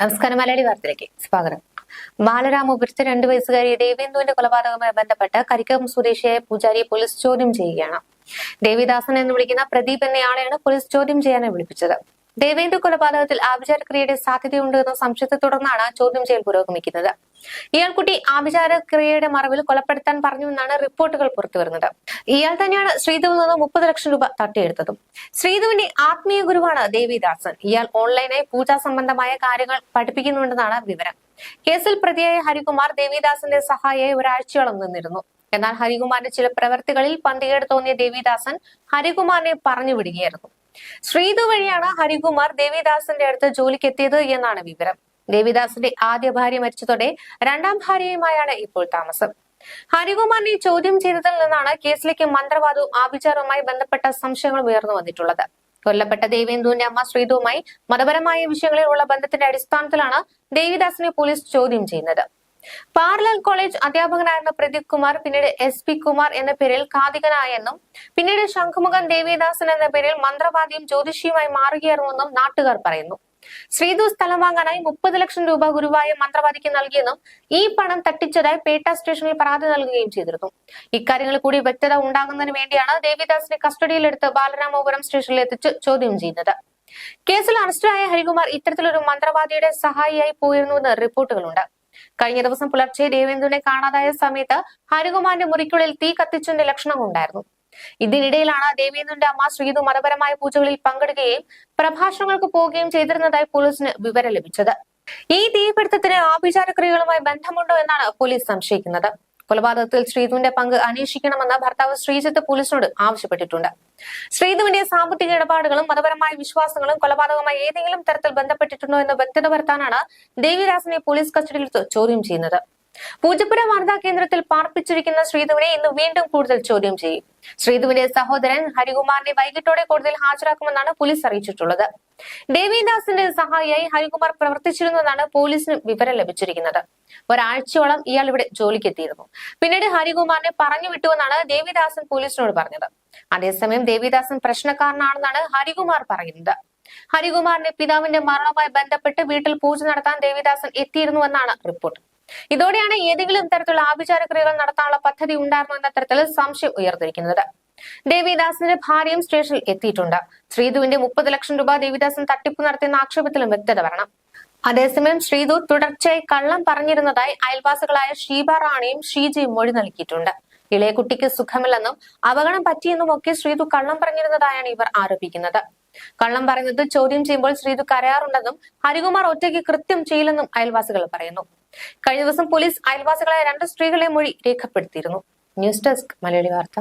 നമസ്കാരം മലയാളി വാർത്തയിലേക്ക് സ്വാഗതം. ബാലരാമു പിടിച്ച രണ്ട് വയസ്സുകാരി ദേവേന്ദുവിന്റെ കൊലപാതകവുമായി ബന്ധപ്പെട്ട് കരിക്കം സ്വദേശിയായ പൂജാരിയെ പോലീസ് ചോദ്യം ചെയ്യുകയാണ്. ദേവിദാസൻ എന്ന് വിളിക്കുന്ന പ്രദീപ് എന്നയാളെയാണ് പോലീസ് ചോദ്യം ചെയ്യാനായി വിളിപ്പിച്ചത്. ദേവേന്ദു കൊലപാതകത്തിൽ ആഭിചാരക്രിയയുടെ സാധ്യതയുണ്ട് എന്ന സംശയത്തെ തുടർന്നാണ് ചോദ്യം ചെയ്യൽ പുരോഗമിക്കുന്നത്. ഇയാൾക്കുട്ടി ആഭിചാരക്രിയയുടെ മറവിൽ കൊലപ്പെടുത്താൻ പറഞ്ഞുവെന്നാണ് റിപ്പോർട്ടുകൾ പുറത്തുവരുന്നത് ഇയാൾ തന്നെയാണ് ശ്രീധുവിൽ നിന്ന് മുപ്പത് ലക്ഷം രൂപ തട്ടിയെടുത്തതും. ശ്രീധുവിന്റെ ആത്മീയ ഗുരുവാണ് ദേവിദാസൻ ഇയാൾ ഓൺലൈനായി പൂജാ സംബന്ധമായ കാര്യങ്ങൾ പഠിപ്പിക്കുന്നുണ്ടെന്നാണ് വിവരം. കേസിൽ പ്രതിയായ ഹരികുമാർ ദേവിദാസന്റെ സഹായിയായി ഒരാഴ്ചയോളം നിന്നിരുന്നു. എന്നാൽ ഹരികുമാറിന്റെ ചില പ്രവർത്തികളിൽ പന്തികേട് തോന്നിയ ദേവിദാസൻ ഹരികുമാറിനെ പറഞ്ഞു വിടുകയായിരുന്നു. ശ്രീധു വഴിയാണ് ഹരികുമാർ ദേവിദാസിന്റെ അടുത്ത് ജോലിക്ക് എത്തിയത് എന്നാണ് വിവരം. ദേവിദാസിന്റെ ആദ്യ ഭാര്യ മരിച്ചതോടെ രണ്ടാം ഭാര്യയുമായാണ് ഇപ്പോൾ താമസം. ഹരികുമാറിനെ ചോദ്യം ചെയ്തതിൽ നിന്നാണ് കേസിലേക്ക് മന്ത്രവാദവും ആഭിചാരവുമായി ബന്ധപ്പെട്ട സംശയങ്ങൾ ഉയർന്നു വന്നിട്ടുള്ളത്. കൊല്ലപ്പെട്ട ദേവേന്ദുവിന്റെ അമ്മ ശ്രീതുവുമായി മതപരമായ വിഷയങ്ങളിലുള്ള ബന്ധത്തിന്റെ അടിസ്ഥാനത്തിലാണ് ദേവിദാസിനെ പോലീസ് ചോദ്യം ചെയ്യുന്നത്. പാർലൽ കോളേജ് അധ്യാപകനായിരുന്ന പ്രദീപ് കുമാർ പിന്നീട് എസ് പി കുമാർ എന്ന പേരിൽ കാതികനായെന്നും പിന്നീട് ശംഖുമുഖൻ ദേവിദാസൻ എന്ന പേരിൽ മന്ത്രവാദിയും ജ്യോതിഷിയുമായി മാറുകയായിരുന്നുവെന്നും നാട്ടുകാർ പറയുന്നു. ശ്രീധു സ്ഥലം വാങ്ങാനായി മുപ്പത് ലക്ഷം രൂപ ഗുരുവായ മന്ത്രവാദിക്ക് നൽകിയെന്നും ഈ പണം തട്ടിച്ചതായി പേട്ട സ്റ്റേഷനിൽ പരാതി നൽകുകയും ചെയ്തിരുന്നു. ഇക്കാര്യങ്ങളിൽ കൂടി വ്യക്തത ഉണ്ടാകുന്നതിന് വേണ്ടിയാണ് ദേവിദാസിനെ കസ്റ്റഡിയിലെടുത്ത് ബാലരാമപുരം സ്റ്റേഷനിൽ എത്തിച്ച് ചോദ്യം ചെയ്യുന്നത്. കേസിൽ അറസ്റ്റിലായ ഹരികുമാർ ഇത്തരത്തിലൊരു മന്ത്രവാദിയുടെ സഹായിയായി പോയിരുന്നുവെന്ന് റിപ്പോർട്ടുകളുണ്ട്. കഴിഞ്ഞ ദിവസം പുലർച്ചെ ദേവേന്ദ്രനെ കാണാതായ സമയത്ത് ഹരികുമാറിന്റെ മുറിക്കുള്ളിൽ തീ കത്തിച്ചതിന്റെ ലക്ഷണങ്ങളുണ്ടായിരുന്നു ഇതിനിടയിലാണ് ദേവേന്ദ്രന്റെ അമ്മ ശ്രീതു മതപരമായ പൂജകളിൽ പങ്കെടുക്കുകയും പ്രഭാഷണങ്ങൾക്ക് പോവുകയും ചെയ്തിരുന്നതായി പോലീസിന് വിവരം ലഭിച്ചത്. ഈ തീപിടുത്തത്തിന് ആഭിചാരക്രിയകളുമായി ബന്ധമുണ്ടോ എന്നാണ് പോലീസ് സംശയിക്കുന്നത്. കൊലപാതകത്തിൽ ശ്രീധുവിന്റെ പങ്ക് അന്വേഷിക്കണമെന്ന് ഭർത്താവ് ശ്രീജിത്ത് പോലീസിനോട് ആവശ്യപ്പെട്ടിട്ടുണ്ട്. ശ്രീധുവിന്റെ സാമ്പത്തിക ഇടപാടുകളും മതപരമായ വിശ്വാസങ്ങളും കൊലപാതകവുമായി ഏതെങ്കിലും തരത്തിൽ ബന്ധപ്പെട്ടിട്ടുണ്ടോ എന്ന് വ്യക്തത വരുത്താനാണ് ദേവിദാസിനെ പോലീസ് കസ്റ്റഡിയിൽ ചോദ്യം ചെയ്യുന്നത്. പൂജപ്പുര വാർത്താ കേന്ദ്രത്തിൽ പാർപ്പിച്ചിരിക്കുന്ന ശ്രീധുവിനെ ഇന്ന് വീണ്ടും കൂടുതൽ ചോദ്യം ചെയ്യും. ശ്രീധുവിന്റെ സഹോദരൻ ഹരികുമാറിനെ വൈകിട്ടോടെ കോടതിയിൽ ഹാജരാക്കുമെന്നാണ് പോലീസ് അറിയിച്ചിട്ടുള്ളത്. ദേവിദാസിന്റെ സഹായിയായി ഹരികുമാർ പ്രവർത്തിച്ചിരുന്നുവെന്നാണ് പോലീസിന് വിവരം ലഭിച്ചിരിക്കുന്നത്. ഒരാഴ്ചയോളം ഇയാൾ ഇവിടെ ജോലിക്കെത്തിയിരുന്നു. പിന്നീട് ഹരികുമാറിനെ പറഞ്ഞു വിട്ടുവെന്നാണ് ദേവിദാസൻ പോലീസിനോട് പറഞ്ഞത്. അതേസമയം ദേവിദാസൻ പ്രശ്നക്കാരനാണെന്നാണ് ഹരികുമാർ പറയുന്നത്. ഹരികുമാറിന്റെ പിതാവിന്റെ മരണവുമായി ബന്ധപ്പെട്ട് വീട്ടിൽ പൂജ നടത്താൻ ദേവിദാസൻ എത്തിയിരുന്നുവെന്നാണ് റിപ്പോർട്ട്. ഇതോടെയാണ് ഏതെങ്കിലും തരത്തിലുള്ള ആഭിചാരക്രിയകൾ നടത്താനുള്ള പദ്ധതി ഉണ്ടായിരുന്നു എന്ന തരത്തിൽ സംശയം ഉയർന്നിരിക്കുന്നത്. ദേവിദാസിന്റെ ഭാര്യയും സ്റ്റേഷനിൽ എത്തിയിട്ടുണ്ട്. ശ്രീധുവിന്റെ മുപ്പത് ലക്ഷം രൂപ ദേവിദാസൻ തട്ടിപ്പ് നടത്തിയെന്ന ആക്ഷേപത്തിലും വ്യക്തത വരണം. അതേസമയം ശ്രീധു തുടർച്ചയായി കള്ളം പറഞ്ഞിരുന്നതായി അയൽവാസികളായ ഷീബ റാണിയും ഷീജയും മൊഴി നൽകിയിട്ടുണ്ട് ഇളയ കുട്ടിക്ക് സുഖമില്ലെന്നും അപകടം പറ്റിയെന്നും ഒക്കെ ശ്രീധു കള്ളം പറഞ്ഞിരുന്നതായാണ് ഇവർ ആരോപിക്കുന്നത്. കള്ളം പറഞ്ഞത് ചോദ്യം ചെയ്യുമ്പോൾ ശ്രീധു കരയാറുണ്ടെന്നും ഹരികുമാർ ഒറ്റയ്ക്ക് കൃത്യം ചെയ്യില്ലെന്നും അയൽവാസികൾ പറയുന്നു. കഴിഞ്ഞ ദിവസം പോലീസ് അയൽവാസികളായ രണ്ട് സ്ത്രീകളെ മൊഴി രേഖപ്പെടുത്തിയിരുന്നു. ന്യൂസ് ഡെസ്ക് മലയാളി വാർത്ത.